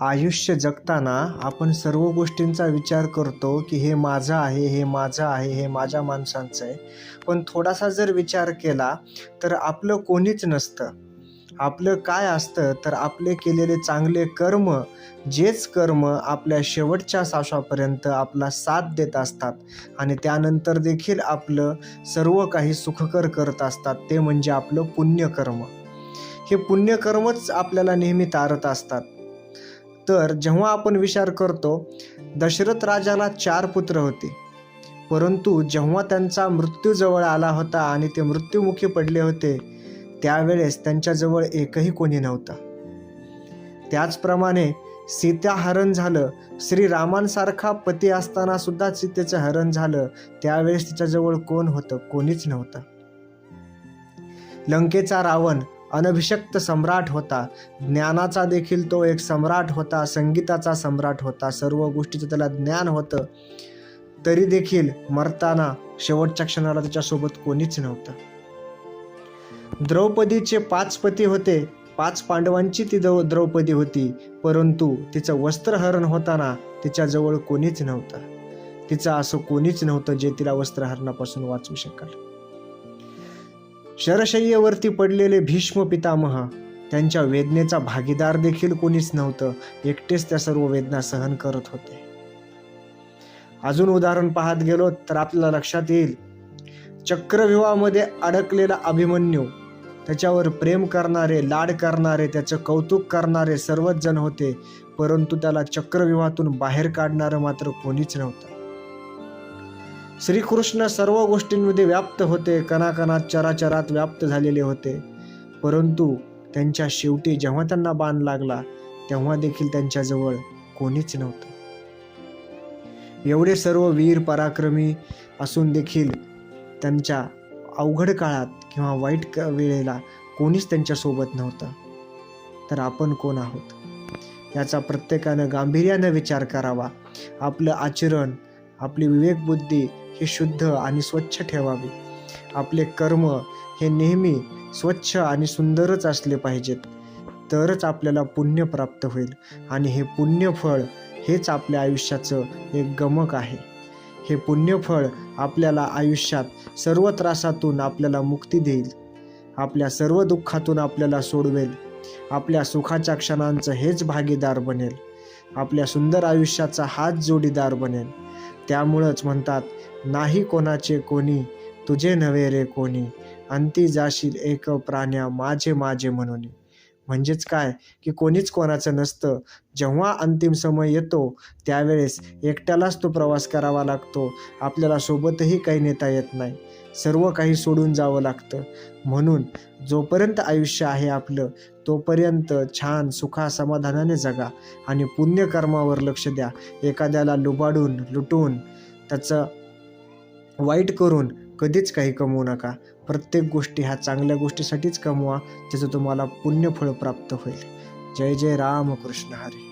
आयुष्य जगताना आपण सर्व गोष्टींचा विचार करतो की हे माझं आहे हे माझं आहे हे माझ्या माणसांचं आहे. पण थोडासा जर विचार केला तर आपलं कोणीच नसतं. आपलं काय असतं तर आपले केलेले चांगले कर्म जेच कर्म आपल्या शेवटच्या श्वासापर्यंत आपला साथ देत असतात आणि त्यानंतर देखील आपलं सर्व काही सुखकर करत असतात ते म्हणजे आपलं पुण्यकर्म. हे पुण्यकर्मच आपल्याला नेहमी तारत असतात. तर जेव्हा आपण विचार करतो दशरथ राजाला चार पुत्र होते. परंतु जेव्हा त्यांचा मृत्यू जवळ आला होता आणि ते मृत्युमुखी पडले होते त्यावेळेस त्यांच्याजवळ एकही कोणी नव्हता. त्याचप्रमाणे सीता हरण झालं श्रीरामांसारखा पती असताना सुद्धा सीतेचं हरण झालं त्यावेळेस तिच्याजवळ कोण होतं? कोणीच नव्हतं. लंकेचा रावण अनभिषक्त सम्राट होता. ज्ञानाचा देखील तो एक सम्राट होता संगीताचा सम्राट होता. सर्व गोष्टीचं त्याला ज्ञान होतं. तरी देखील मरताना शेवटच्या क्षणाला त्याच्यासोबत कोणीच नव्हतं. द्रौपदीचे पाच पती होते. पाच पांडवांची ती द्रौ द्रौपदी होती. परंतु तिचं वस्त्रहरण होताना तिच्याजवळ कोणीच नव्हतं. तिचं असं कोणीच नव्हतं जे तिला वस्त्रहरणापासून वाचवू शकाल. शरशय्येवरती पडलेले भीष्म पितामह त्यांच्या वेदनेचा भागीदार देखील कोणीच नव्हतं. एकटेच त्या सर्व वेदना सहन करत होते. अजून उदाहरण पाहत गेलो तर आपल्याला लक्षात येईल. चक्रव्यूहामध्ये अडकलेला अभिमन्यू त्याच्यावर प्रेम करणारे लाड करणारे त्याचं कौतुक करणारे सर्वच जण होते परंतु त्याला चक्रव्यूहातून बाहेर काढणारं मात्र कोणीच नव्हतं. श्रीकृष्ण सर्व गोष्टींमध्ये व्याप्त होते कणाकणात चराचरात व्याप्त झालेले होते. परंतु त्यांच्या शेवटी जेव्हा त्यांना बाण लागला तेव्हा देखील त्यांच्याजवळ कोणीच नव्हतं. एवढे सर्व वीर पराक्रमी असून देखील त्यांच्या अवघड काळात किंवा वाईट वेळेला कोणीच त्यांच्यासोबत नव्हतं. तर आपण कोण आहोत? याचा प्रत्येकानं गांभीर्यानं विचार करावा. आपलं आचरण आपली विवेकबुद्धी ही शुद्ध आणि स्वच्छ ठेवावी. आपले कर्म हे नेहमी स्वच्छ आणि सुंदरच असले पाहिजेत. तरच आपल्याला पुण्य प्राप्त होईल आणि हे पुण्यफळ हेच आपल्या आयुष्याचं एक गमक आहे. हे पुण्यफळ आपल्याला आयुष्यात सर्व त्रासातून आपल्याला मुक्ती देईल. आपल्या सर्व दुःखातून आपल्याला सोडवेल. आपल्या सुखाच्या क्षणांचं हेच भागीदार बनेल. आपल्या सुंदर आयुष्याचा हाच जोडीदार बनेल. त्यामुळंच म्हणतात नाही कोणाचे कोणी तुझे नव्हे रे कोणी. अंती जाशील एक प्राण्या माझे माझे म्हणून. म्हणजेच काय? की कोणीच कोणाचं नसतं. जेव्हा अंतिम समय येतो त्यावेळेस एकट्यालाच तो प्रवास करावा लागतो. आपल्याला सोबतही काही नेता येत नाही. सर्व काही सोडून जावं लागतं. म्हणून जोपर्यंत आयुष्य आहे आपलं तोपर्यंत छान सुखा समाधानाने जगा आणि पुण्यकर्मावर लक्ष द्या. एखाद्याला लुबाडून लुटून त्याचं वाईट करून कधीच काही कमवू नका. प्रत्येक गोष्टी ह्या चांगल्या गोष्टीसाठीच कमवा त्याचं तुम्हाला पुण्यफळ प्राप्त होईल. जय जय राम कृष्ण हरी.